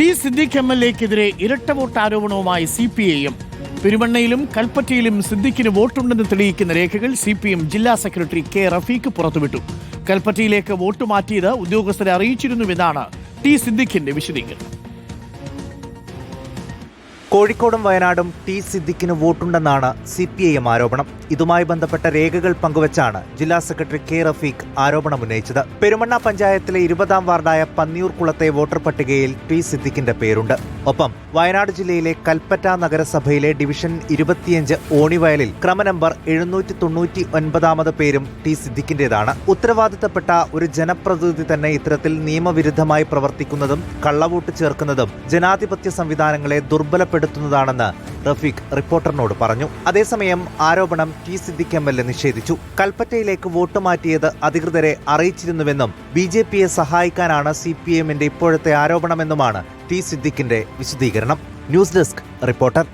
T Siddique M L എക്കെതിരെ ഇരട്ട vote ആരോപണവുമായി സി പി ഐയും പെരുമണ്ണയിലും കൽപ്പറ്റയിലും സിദ്ദിഖിന് വോട്ടുണ്ടെന്ന് തെളിയിക്കുന്ന രേഖകൾ സി പി എം ജില്ലാ സെക്രട്ടറി കെ റഫീഖ് പുറത്തുവിട്ടു. കൽപ്പറ്റയിലേക്ക് വോട്ട് മാറ്റിയത് ഉദ്യോഗസ്ഥരെ അറിയിച്ചിരുന്നുവെന്നാണ് ടി സിദ്ദിഖിന്റെ വിശദീകരണം. കോഴിക്കോടും വയനാടും ടി സിദ്ദിഖിന് വോട്ടുണ്ടെന്നാണ് സി പി ഐ എം ആരോപണം. ഇതുമായി ബന്ധപ്പെട്ട രേഖകൾ പങ്കുവച്ചാണ് ജില്ലാ സെക്രട്ടറി കെ റഫീഖ് ആരോപണം ഉന്നയിച്ചത്. പെരുമണ്ണ പഞ്ചായത്തിലെ ഇരുപതാം വാർഡായ പന്നിയൂർക്കുളത്തെ വോട്ടർ പട്ടികയിൽ ടി സിദ്ദിഖിന്റെ പേരുണ്ട്. ഒപ്പം വയനാട് ജില്ലയിലെ കൽപ്പറ്റ നഗരസഭയിലെ ഡിവിഷൻ ഇരുപത്തിയഞ്ച് ഓണിവയലിൽ ക്രമനമ്പർ എഴുന്നൂറ്റി തൊണ്ണൂറ്റി ഒൻപതാമത് പേരും ടി സിദ്ദിഖിന്റേതാണ്. ഉത്തരവാദിത്തപ്പെട്ട ഒരു ജനപ്രതിനിധി തന്നെ ഇത്തരത്തിൽ നിയമവിരുദ്ധമായി പ്രവർത്തിക്കുന്നതും കള്ളവോട്ട് ചേർക്കുന്നതും ജനാധിപത്യ സംവിധാനങ്ങളെ ദുർബലപ്പെടുത്തുന്നതാണെന്ന് റഫീഖ് റിപ്പോർട്ടറിനോട് പറഞ്ഞു. അതേസമയം ആരോപണം T Siddique M L A നിഷേധിച്ചു. കൽപ്പറ്റയിലേക്ക് വോട്ട് മാറ്റിയത് അധികൃതരെ അറിയിച്ചിരുന്നുവെന്നും ബി ജെ പിയെ സഹായിക്കാനാണ് സി പി എമ്മിന്റെ ഇപ്പോഴത്തെ ആരോപണമെന്നുമാണ് ടി സിദ്ദിഖിന്റെ വിശദീകരണം. News desk reporter.